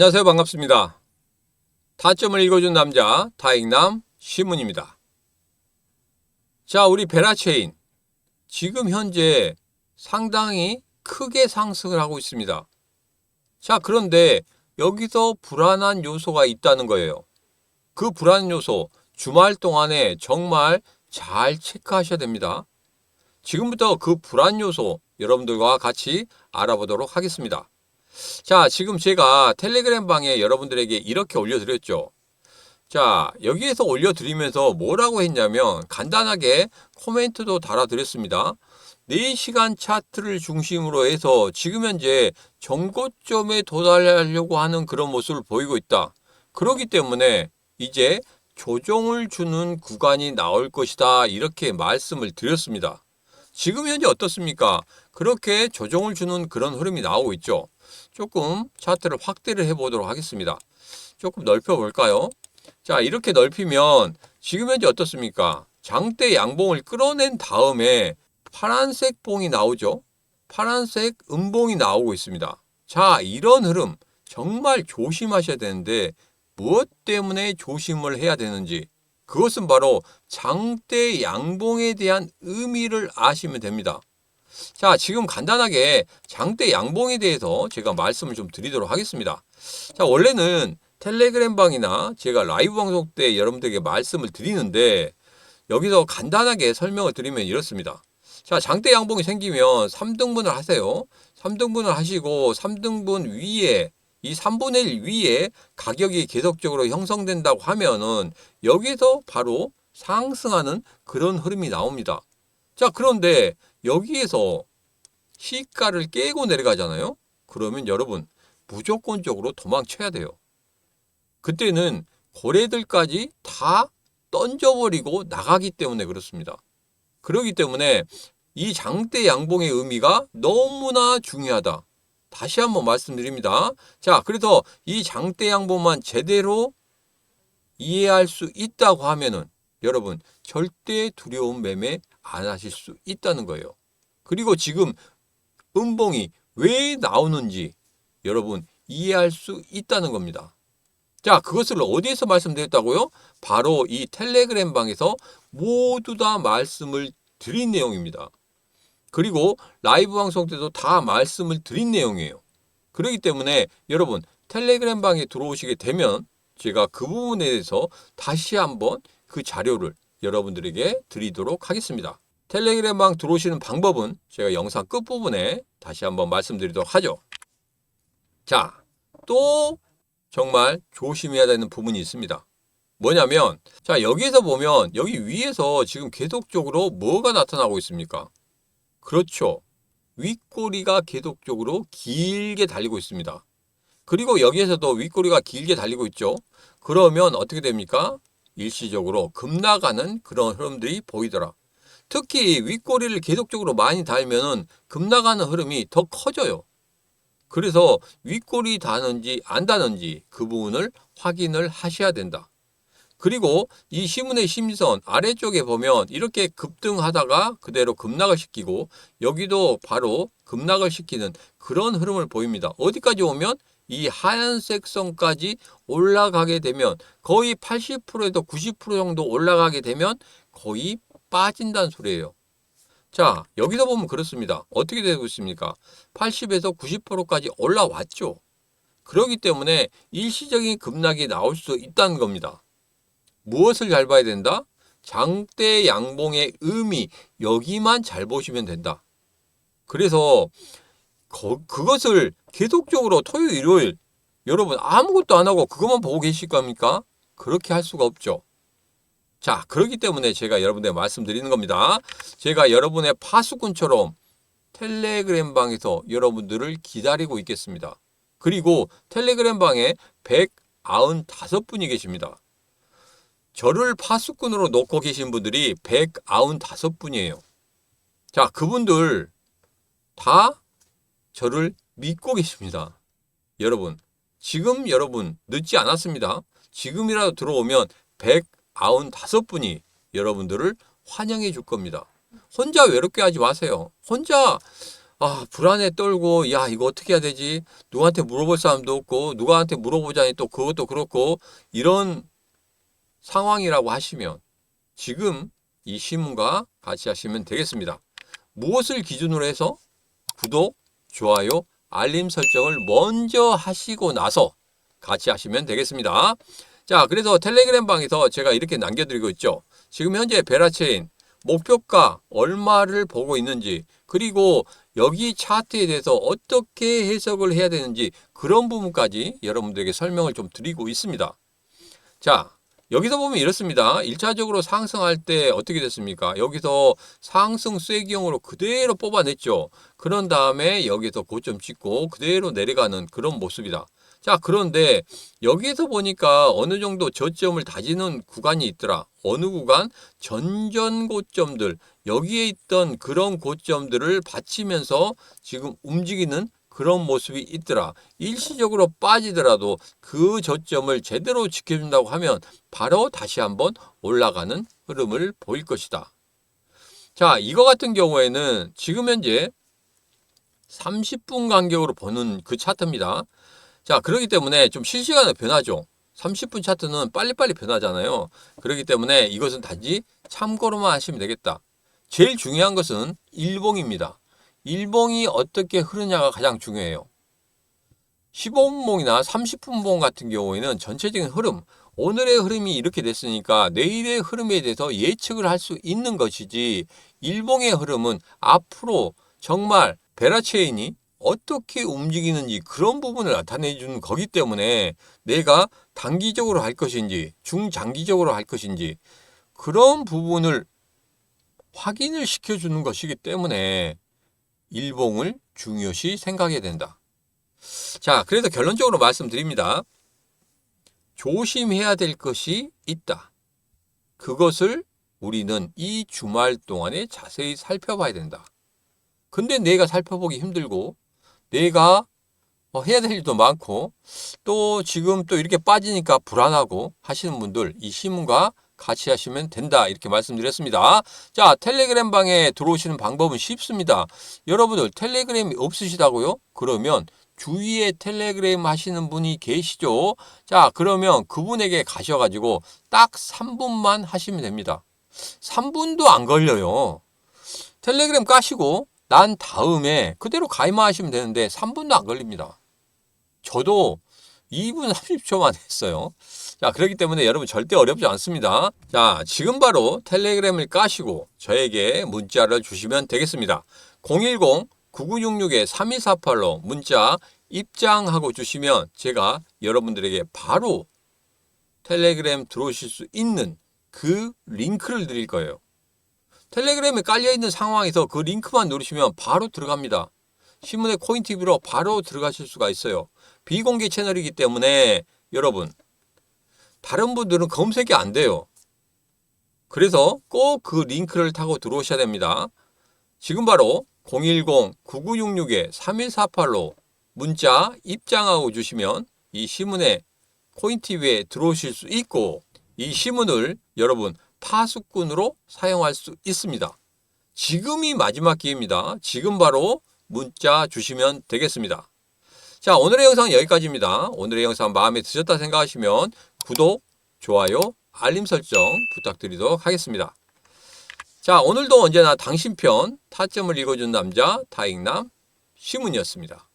안녕하세요. 반갑습니다. 타점을 읽어준 남자 타익남 시문입니다. 자, 우리 베라체인 지금 현재 상당히 크게 상승을 하고 있습니다. 자, 그런데 여기서 불안한 요소가 있다는 거예요. 그 불안 요소 주말 동안에 정말 잘 체크하셔야 됩니다. 지금부터 그 불안 요소 여러분들과 같이 알아보도록 하겠습니다. 자, 지금 제가 텔레그램 방에 여러분들에게 이렇게 올려드렸죠. 자, 여기에서 올려드리면서 뭐라고 했냐면 간단하게 코멘트도 달아드렸습니다. 4시간 차트를 중심으로 해서 지금 현재 정고점에 도달하려고 하는 그런 모습을 보이고 있다. 그렇기 때문에 이제 조정을 주는 구간이 나올 것이다. 이렇게 말씀을 드렸습니다. 지금 현재 어떻습니까? 그렇게 조정을 주는 그런 흐름이 나오고 있죠. 조금 차트를 확대를 해보도록 하겠습니다. 조금 넓혀볼까요? 자, 이렇게 넓히면 지금 현재 어떻습니까? 장대 양봉을 끌어낸 다음에 파란색 봉이 나오죠. 파란색 음봉이 나오고 있습니다. 자, 이런 흐름 정말 조심하셔야 되는데 무엇 때문에 조심을 해야 되는지 그것은 바로 장대 양봉에 대한 의미를 아시면 됩니다. 자, 지금 간단하게 장대 양봉에 대해서 제가 말씀을 좀 드리도록 하겠습니다. 자, 원래는 텔레그램 방이나 제가 라이브 방송 때 여러분들에게 말씀을 드리는데 여기서 간단하게 설명을 드리면 이렇습니다. 자, 장대 양봉이 생기면 3등분을 하세요. 3등분을 하시고 3등분 위에 이 3분의 1 위에 가격이 계속적으로 형성된다고 하면은 여기서 바로 상승하는 그런 흐름이 나옵니다. 자, 그런데 여기에서 시가를 깨고 내려가잖아요. 그러면 여러분 무조건적으로 도망쳐야 돼요. 그때는 고래들까지 다 던져버리고 나가기 때문에 그렇습니다. 그렇기 때문에 이 장대 양봉의 의미가 너무나 중요하다. 다시 한번 말씀드립니다. 자, 그래서 이 장대 양봉만 제대로 이해할 수 있다고 하면은 여러분 절대 두려운 매매 안 하실 수 있다는 거예요. 그리고 지금 음봉이 왜 나오는지 여러분 이해할 수 있다는 겁니다. 자, 그것을 어디에서 말씀드렸다고요? 바로 이 텔레그램 방에서 모두 다 말씀을 드린 내용입니다. 그리고 라이브 방송 때도 다 말씀을 드린 내용이에요. 그렇기 때문에 여러분 텔레그램 방에 들어오시게 되면 제가 그 부분에 대해서 다시 한번 그 자료를 여러분들에게 드리도록 하겠습니다. 텔레그램 방 들어오시는 방법은 제가 영상 끝부분에 다시 한번 말씀드리도록 하죠. 자, 또 정말 조심해야 되는 부분이 있습니다. 뭐냐면, 자, 여기에서 보면 여기 위에서 지금 계속적으로 뭐가 나타나고 있습니까? 그렇죠. 윗꼬리가 계속적으로 길게 달리고 있습니다. 그리고 여기에서도 윗꼬리가 길게 달리고 있죠. 그러면 어떻게 됩니까? 일시적으로 급나가는 그런 흐름들이 보이더라. 특히 윗꼬리를 계속적으로 많이 달면은 급나가는 흐름이 더 커져요. 그래서 윗꼬리 다는지 안 다는지 그 부분을 확인을 하셔야 된다. 그리고 이 시문의 심선 아래쪽에 보면 이렇게 급등하다가 그대로 급락을 시키고 여기도 바로 급락을 시키는 그런 흐름을 보입니다. 어디까지 오면 이 하얀색 선까지 올라가게 되면 거의 80%에서 90% 정도 올라가게 되면 거의 빠진다는 소리예요. 자, 여기서 보면 그렇습니다. 어떻게 되고 있습니까? 80에서 90%까지 올라왔죠. 그렇기 때문에 일시적인 급락이 나올 수 있다는 겁니다. 무엇을 잘 봐야 된다? 장대 양봉의 의미 여기만 잘 보시면 된다. 그래서 거, 그것을 계속적으로 토요일, 일요일 여러분 아무것도 안 하고 그것만 보고 계실 겁니까? 그렇게 할 수가 없죠. 자, 그렇기 때문에 제가 여러분들 말씀드리는 겁니다. 제가 여러분의 파수꾼처럼 텔레그램 방에서 여러분들을 기다리고 있겠습니다. 그리고 텔레그램 방에 195분이 계십니다. 저를 파수꾼으로 놓고 계신 분들이 195분이에요. 자, 그분들 다 저를 믿고 계십니다. 여러분, 지금 여러분 늦지 않았습니다. 지금이라도 들어오면 195분이 여러분들을 환영해 줄 겁니다. 혼자 외롭게 하지 마세요. 혼자 아, 불안에 떨고, 야, 이거 어떻게 해야 되지? 누구한테 물어볼 사람도 없고, 누구한테 물어보자니 또 그것도 그렇고, 이런 상황이라고 하시면, 지금 이 신문과 같이 하시면 되겠습니다. 무엇을 기준으로 해서 구독, 좋아요, 알림 설정을 먼저 하시고 나서 같이 하시면 되겠습니다. 자, 그래서 텔레그램 방에서 제가 이렇게 남겨드리고 있죠. 지금 현재 베라체인 목표가 얼마를 보고 있는지, 그리고 여기 차트에 대해서 어떻게 해석을 해야 되는지 그런 부분까지 여러분들에게 설명을 좀 드리고 있습니다. 자, 여기서 보면 이렇습니다. 1차적으로 상승할 때 어떻게 됐습니까? 여기서 상승 쐐기형으로 그대로 뽑아냈죠. 그런 다음에 여기서 고점 찍고 그대로 내려가는 그런 모습이다. 자, 그런데 여기에서 보니까 어느 정도 저점을 다지는 구간이 있더라. 어느 구간? 전전 고점들, 여기에 있던 그런 고점들을 받치면서 지금 움직이는 그런 모습이 있더라. 일시적으로 빠지더라도 그 저점을 제대로 지켜준다고 하면 바로 다시 한번 올라가는 흐름을 보일 것이다. 자, 이거 같은 경우에는 지금 현재 30분 간격으로 보는 그 차트입니다. 자, 그렇기 때문에 좀 실시간으로 변하죠. 30분 차트는 빨리빨리 변하잖아요. 그렇기 때문에 이것은 단지 참고로만 하시면 되겠다. 제일 중요한 것은 일봉입니다. 일봉이 어떻게 흐르냐가 가장 중요해요. 15분봉이나 30분봉 같은 경우에는 전체적인 흐름, 오늘의 흐름이 이렇게 됐으니까 내일의 흐름에 대해서 예측을 할 수 있는 것이지 일봉의 흐름은 앞으로 정말 베라체인이 어떻게 움직이는지 그런 부분을 나타내 주는 거기 때문에 내가 단기적으로 할 것인지 중장기적으로 할 것인지 그런 부분을 확인을 시켜주는 것이기 때문에 일봉을 중요시 생각해야 된다. 자, 그래서 결론적으로 말씀드립니다. 조심해야 될 것이 있다. 그것을 우리는 이 주말 동안에 자세히 살펴봐야 된다. 근데 내가 살펴보기 힘들고, 내가 뭐 해야 될 일도 많고, 또 지금 또 이렇게 빠지니까 불안하고 하시는 분들, 이 신문과 같이 하시면 된다. 이렇게 말씀드렸습니다. 자, 텔레그램 방에 들어오시는 방법은 쉽습니다. 여러분들 텔레그램이 없으시다고요? 그러면 주위에 텔레그램 하시는 분이 계시죠? 자, 그러면 그분에게 가셔가지고 딱 3분만 하시면 됩니다. 3분도 안 걸려요. 텔레그램 까시고 난 다음에 그대로 가입만 하시면 되는데 3분도 안 걸립니다. 저도 2분 30초만 했어요. 자, 그렇기 때문에 여러분 절대 어렵지 않습니다. 자, 지금 바로 텔레그램을 까시고 저에게 문자를 주시면 되겠습니다. 010-9966-3248로 문자 입장하고 주시면 제가 여러분들에게 바로 텔레그램 들어오실 수 있는 그 링크를 드릴 거예요. 텔레그램에 깔려있는 상황에서 그 링크만 누르시면 바로 들어갑니다. 신문의 코인TV로 바로 들어가실 수가 있어요. 비공개 채널이기 때문에 여러분 다른 분들은 검색이 안 돼요. 그래서 꼭 그 링크를 타고 들어오셔야 됩니다. 지금 바로 010-9966-3148로 문자 입장하고 주시면 이 신문에 코인TV에 들어오실 수 있고 이 신문을 여러분 파수꾼으로 사용할 수 있습니다. 지금이 마지막 기회입니다. 지금 바로 문자 주시면 되겠습니다. 자, 오늘의 영상은 여기까지입니다. 오늘의 영상 마음에 드셨다 생각하시면 구독, 좋아요, 알림 설정 부탁드리도록 하겠습니다. 자, 오늘도 언제나 당신 편 타점을 읽어준 남자 다익남 시문이었습니다.